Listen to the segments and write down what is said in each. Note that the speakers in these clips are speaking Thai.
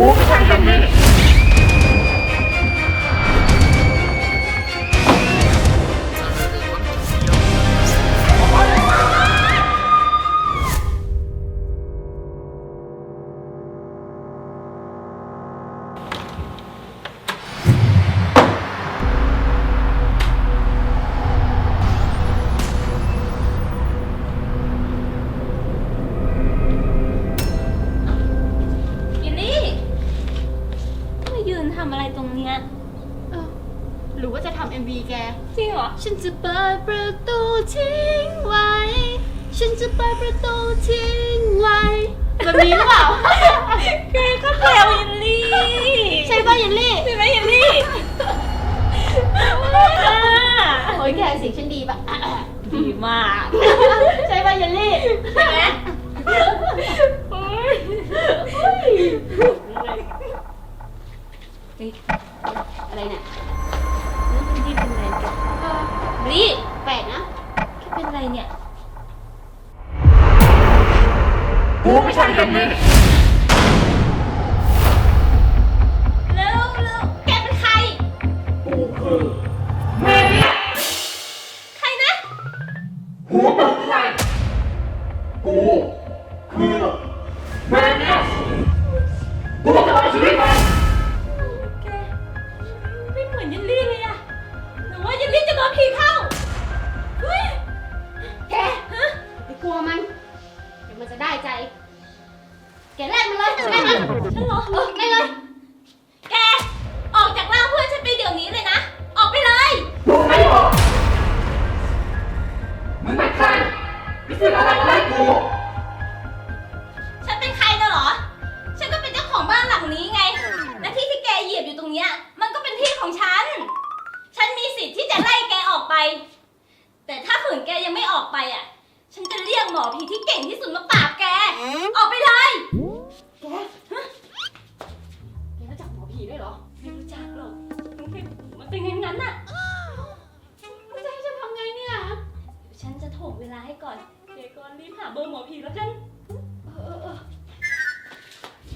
กูไม่ใจะเปิดประตูทิ้งไว้แบบนี้หรือเปล่าแกก็แซวยินลี่ใช่ป่ะยินลี่ใช่ไหมยินลี่โอ้ยแกเสียงฉันดีป่ะ ดีมาก ใช่ป่ะยินลี่ ใช่ไหม ดี๋ยวมันจะได้ใจ แกแลกมันเลยแลกมันฉันเหรอเออแลกเลย แก ออกจากร่างเพื่อนฉันไปเดี๋ยวนี้เลยนะ ออกไปเลยกูไม่ออกมึงเป็นใครมีสิทธิ์อะไรมาไล่กูฉันเป็นใครน่ะเหรอ ฉันก็เป็นเจ้าของบ้านหลังนี้ไง และที่ที่แกเหยียบอยู่ตรงเนี้ย มันก็เป็นที่ของฉัน ฉันมีสิทธิ์ที่จะไล่แกออกไป แต่ถ้าฝืนแกยังไม่ออกไปอะ ฉันจะเรียกหมอผีที่เก่งที่สุดมาปราบแก ออกไปเลย แกแกรู้จักหมอผีด้วยเหรอ ไม่รู้จักหรอกมันเป็นมันเป็นอย่างนั้นน่ะแล้วจะให้ฉันทำไงเนี่ยเดี๋ยวฉันจะถ่วงเวลาให้ก่อนแกก่อนรีบหาเบอร์หมอผีแล้วกัน เออเออเออ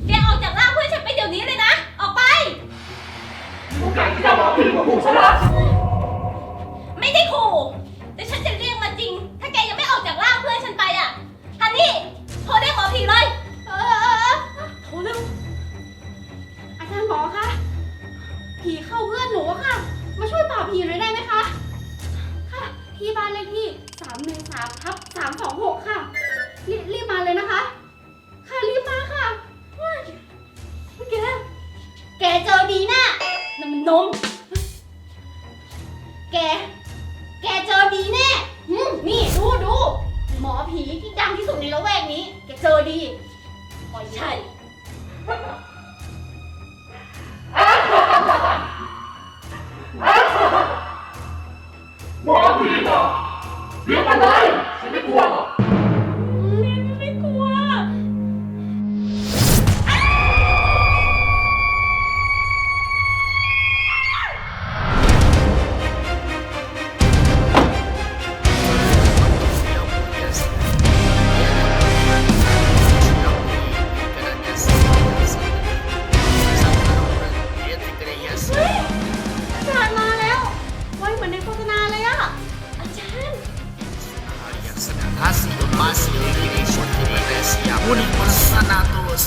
แกออกจากร่างเพื่อนฉันไปเดี๋ยวนี้เลยนะ ออกไปกูไก่ที่จะบอกผีมาขู่ฉันเหรอไม่ได้ขู่แต่ฉันจะเรียกมาจริง ถ้าแกยังไม่ออกจากร่างเพื่อนฉันไปอะฮันนี่โทรเรียกหมอผีเลย เออเออเออโทรเร็วอาจารย์หมอคะ ผีเข้าเพื่อนหนูอะค่ะ มาช่วยปราบผีหน่อยได้ไหมคะ ค่ะ ที่บ้านเลขที่313ทับ326ค่ะรีบรีบมาเลยนะคะ ค่ะรีบมาค่ะว้ายแก แกเจอดีน่ะนั่นมันนม แกแกเจอดีแน่หืม นี่ดูดูหมอผีที่ดังที่สุดในละแวกนี้ แกเจอดีปล่อยใช่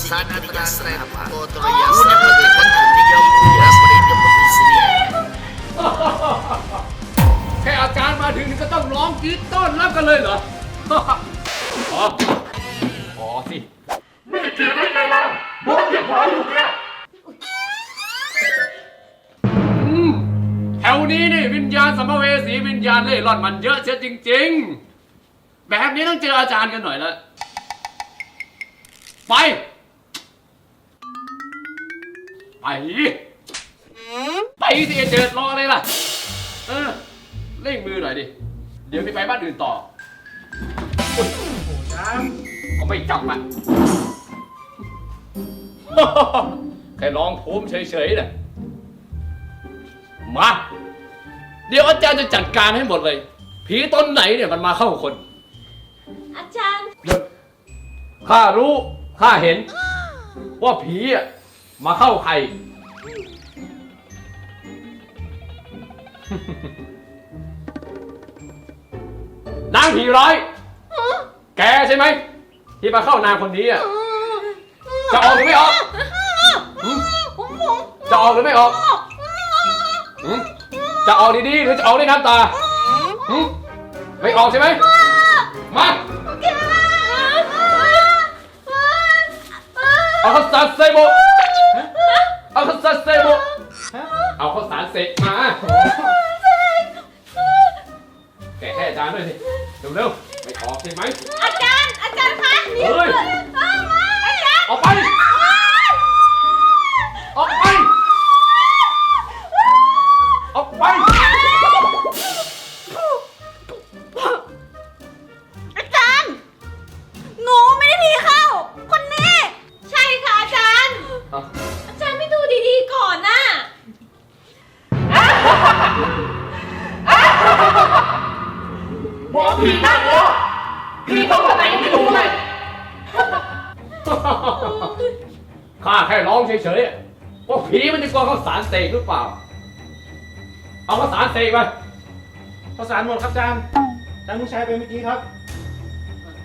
sana tren foto ya unik pagkakon bigyan ya sebagai pembersihan แค่อาจารย์มาถึงนี่ก็ต้องร้องกรีดต้อนรับกันเลยเหรอ อ๋ออ๋อสิไม่เกี่ยวได้ไงล่ะมึงอย่าพออยู่เนี่ยแถวนี้นี่วิญญาณสัมภเวสีวิญญาณเล่ร่อนมันเยอะเสียจริง ๆ แบบนี้ต้องเจออาจารย์กันหน่อยละไป ไปไปสิเจิดรออะไรล่ะ เออเร่งมือหน่อยดิ เดี๋ยวมีไปบ้านอื่นต่อโอ้ยเขาไม่จับอะ แค่ลองภูมิเฉยๆน่ะมา เดี๋ยวอาจารย์จะจัดการให้หมดเลย ผีตนไหนเนี่ยมันมาเข้าคน อาจารย์หยุดข้ารู้ ข้าเห็น ว่าผีอะ มาเข้าใคร นางผีร้าย แกใช่ไหม ที่มาเข้านางคนนี้อะ จะออกหรือไม่ออกหืมจะออกหรือไม่ออกหืมจะออกดีๆ หรือจะออกด้วยน้ำตาหืมไม่ออกใช่ไหม มา เอาข้าวสารเซโบ เอาข้าวสารเซโบเอาข้าวสารเสกมา แกะให้อาจารย์ด้วยสิเร็วๆ ไม่ออกใช่ไหมอาจารย์ อาจารย์คะนี่เฮ้ย อาจารย์ ออกไป ผีน่ากลัวผีต้องมาไหนไม่รู้เลย ข้าแค่ร้องเฉยๆว่าผีมันจะกลัวข้าวสารเสกหรือเปล่า เอาข้าวสารเสกมาข้าวสารหมดครับอาจารย์อาจารย์เพิ่งใช้ไปเมื่อกี้ครับ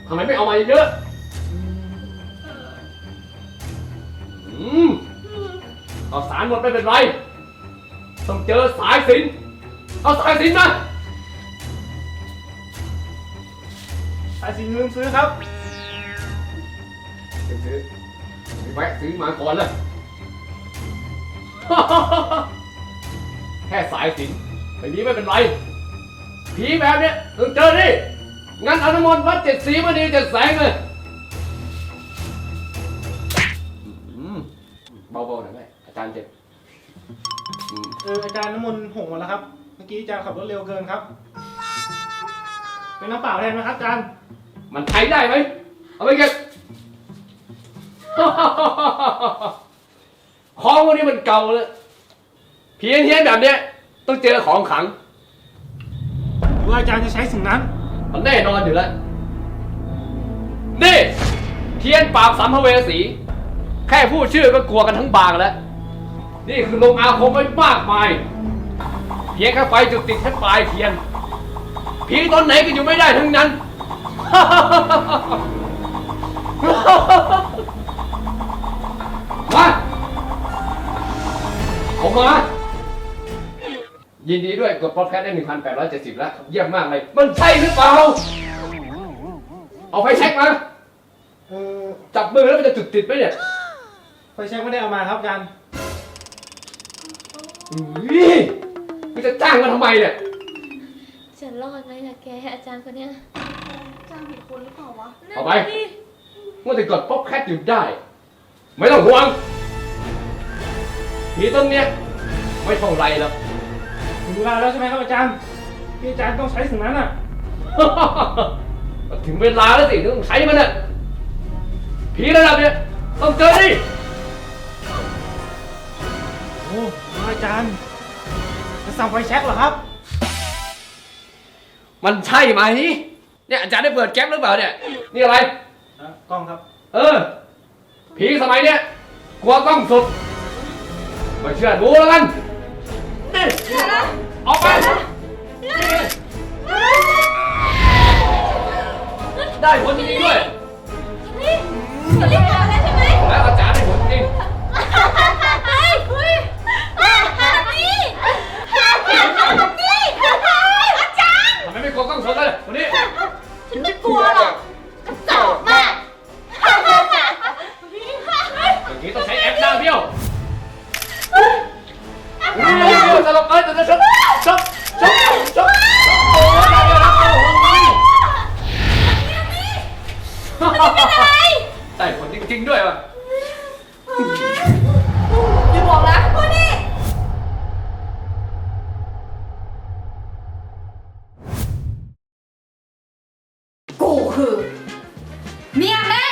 ทำไมไม่เอามาเยอะอืมเอาสารหมดไม่เป็นไร ต้องเจอสายสิน เอาสายสินมา สายสินลืมซื้อครับ ซื้อซื้อแวะซื้อมาก่อนเลย แค่สายสิญจนไม่มีไม่เป็นไร ผีแบบเนี้ยต้องเจอดิงั้นอนุมนต์วัดเจ็ดสีมาดีเจ็ดแสงเลยอืมเบาๆหน่อยไหมอาจารย์เจ็บอืม เอออาจารย์น้ำมนต์หงหมดแล้วครับ เมื่อกี้อาจารย์ขับรถเร็วเกินครับ เป็นน้ำเปล่าแทนไหมครับอาจารย์มันใช้ได้ไหมเอาไปเก็บ ของพวกนี้มันเก่าแล้วเพี้ยนเฮี้ยนแบบเนี้ยต้องเจอของขลัง หรือว่าอาจารย์จะใช้สิ่งนั้น มันแน่นอนอยู่แล้ว นี่ เทียนปราบสัมภเวสี แค่พูดชื่อก็กลัวกันทั้งบางแล้ว นี่คือลงอาคมไว้มากมาย เพียงแค่ไฟจุดติดแค่ปลายเทียน ผีตนไหนก็อยู่ไม่ได้ทั้งนั้น มาเอามา ยินดีด้วยกดพอดแคสต์ได้ 1,870 แล้ว เยี่ยมมากเลย มันใช่หรือเปล่า เอาไฟแช็กมา เออจับมือแล้วมันจะจุดติดไหมเนี่ยไฟแช็กไม่ได้เอามาครับอาจารย์นี่มันจะจ้างมันทำไมเนี่ย จะรอดไหมล่ะแกอาจารย์คนเนี้ยจ้างผิดคนหรือเปล่าวะเอาไปมันจะกดป๊อปแคทหยุดได้ ไม่ต้องห่วงผีต้นเนี้ยไม่เท่าไรหรอก ถึงเวลาแล้วใช่ไหมครับอาจารย์ที่อาจารย์ต้องใช้สิ่งนั้นอะ ถึงเวลาแล้วสิที่ต้องใช้มันน่ะผีระดับเนี้ยต้องเจอดิ โอ้อาจารย์จะสั่งไฟแช็กเหรอครับ มันใช่ไหมเนี่ยอาจารย์ได้เปิดแก๊ปหรือเปล่าเนี่ยนี่อะไรอะกล้องครับเออ ผีสมัยเนี้ยกลัวกล้องสุดไม่เชื่อดูแล้วกันนี่ออกไปได้ผลจริงๆด้วย คือเมียแม่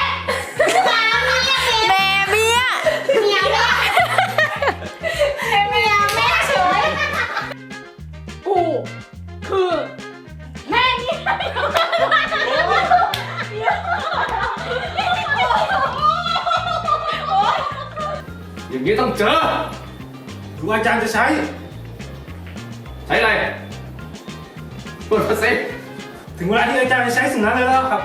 แม่เมียเมียแม่เมียแม่เฉยกูคือแม่เมียอย่างนี้ต้องเจอครูอาจารย์จะใช้ ใช้อะไรเปิดมาสิ ถึงเวลาที่อาจารย์จะใช้สิ่งนั้นแล้วครับ